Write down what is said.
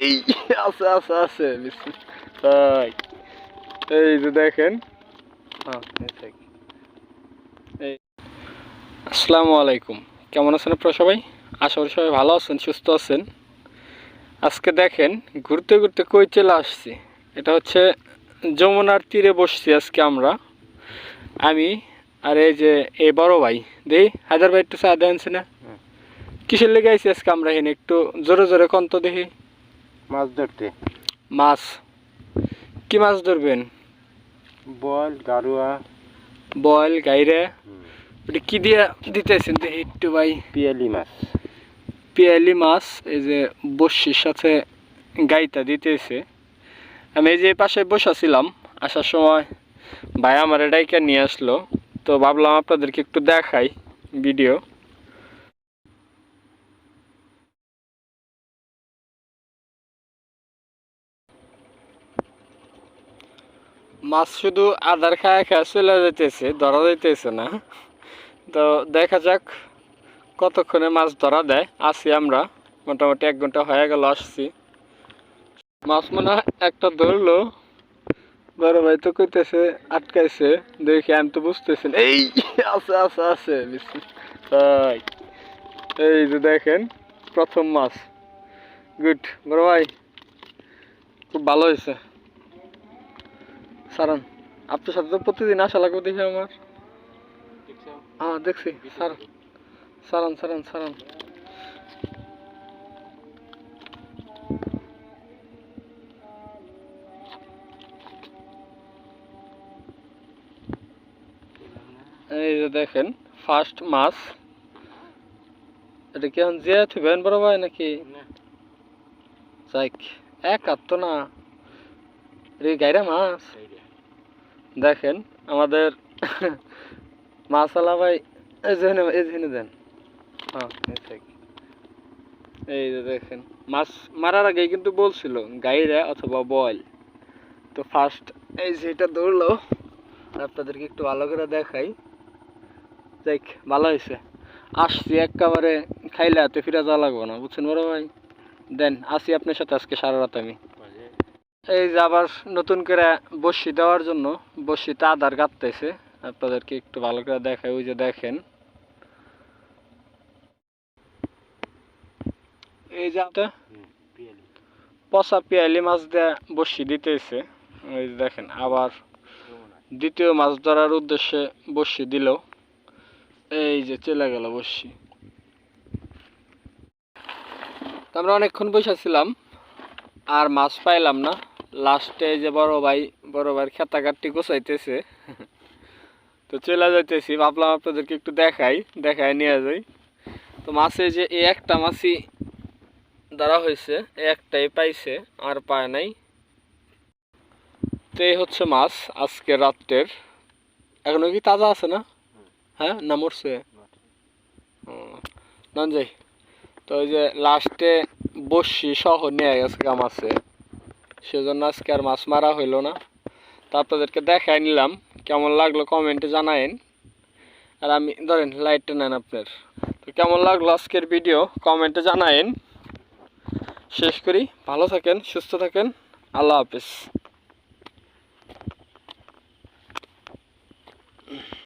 এই আছে আছে আছে তাই। এই যে দেখেন। হ্যাঁ এই আসসালামু আলাইকুম। কেমন আছেন আপনারা সবাই? আশা করি সবাই ভালো আছেন সুস্থ আছেন। আজকে দেখেন ঘুরতে ঘুরতে কই চলে আসছি? এটা হচ্ছে যমুনার তীরে বসছি আজকে আমরা। আমি আর এই যে এই বড় ভাই। দেই হায়দার ভাই একটু চা দেনছে না কিসের লেগে আইছি আজকে আমরা এখানে? একটু জোরে জোরে কন্ত দেখি। মাছ ধরতে। মাছ? কি মাছ ধরবেন? বল গারুয়া। বল গাইরে। ওটা কি দিয়ে দিতেছেন দেখি একটু ভাই? পিয়ালি মাছ। পিয়ালি মাছ এই যে বসির সাথে গাইতা দিতেছে। আমি এই যে পাশে বসাছিলাম আসার সময় ভাই আমার ডাইকা নিয়ে আসলো। তো ভাবলাম আপনাদেরকে একটু দেখাই ভিডিও। মাছ শুধু আদার খায় খায় চলে যেতেছে ধরা যাইতেছে না। তো দেখা যাক কতক্ষণে মাছ ধরা দেয়। আসি আমরা, মোটামুটি এক ঘণ্টা হয়ে গেল আসছি। মাছ মনে একটা ধরলো। বড় ভাই তো কইতেছে, আটকাইছে, দেখি আমি তো বুঝতেছি। এই, আছে আছে আছে এই যে দেখেন, প্রথম মাছ। গুড, বড় ভাই, খুব ভালো হয়েছে সারান আপনার সাথে তো প্রতিদিন আসা লাগবে দেখি আমার। হ্যাঁ দেখছি সার সারান সারান সারান। এই যে দেখেন ফার্স্ট মাছ। এটা কি এখন যে থুবেন বড় ভাই নাকি? যাইক এক তো না। রে গাইরা মাছ? দেখেন, আমাদের মাছালা ভাই, এই যে এই যে দেন। হ্যাঁ এই যে দেখেন, মাছ মারার আগে কিন্তু বলছিল, গাইরা অথবা বয়েল। তো ফার্স্ট এই যে এটা ধরলো, আপনাদেরকে একটু ভালো করে দেখাই। দেখ, ভালো হয়েছে। আসছি একেবারে খাইলে হাতে ফিরে যাওয়া লাগবো না, বুঝছেন বড় ভাই? দেন, আসি আপনার সাথে আজকে সারা রাত আমি। এই যে আবার নতুন করে বসি দেওয়ার জন্য বসিতে আধার কাটতেছে। আপনাদেরকে একটু ভালো করে দেখাই, ওই যে দেখেন। এই যে পচা পিয়ালি মাছ দিয়ে বসি দিতেছে। ওই যে দেখেন, আবার দ্বিতীয় মাছ ধরার উদ্দেশ্যে বসি দিল। এই যে চলে গেল বসি আমরা অনেকক্ষণ বসেছিলাম আর মাছ পাইলাম না। লাস্টে যে বড় ভাই, বড় ভাইয়ের খেতা কাটটি গোছাইতেছে। তো চলে যাইতেছি, ভাবলাম আপনাদেরকে একটু দেখাই, দেখায় নিয়ে যাই। তো মাছে যে এই একটা মাছই ধরা হয়েছে, এই একটাই পাইছে, আর পায় নাই। তো এই হচ্ছে মাছ আজকে রাত্রের। এখনও কি তাজা আছে না? হ্যাঁ না মরছে? নন যাই। তো ওই যে লাস্টে বসি সহ নিয়ে গেছে কাম আছে সেজন্য আজকে আর মাছ মারা হইল না। তো আপনাদেরকে দেখাই নিলাম, কেমন লাগল কমেন্টে জানায়েন। আর আমি, ধরেন, লাইটটা নেন আপনার। তো কেমন লাগল আজকের ভিডিও কমেন্টে জানায়েন। শেষ করি, ভালো থাকেন, সুস্থ থাকেন, আল্লাহ হাফিজ।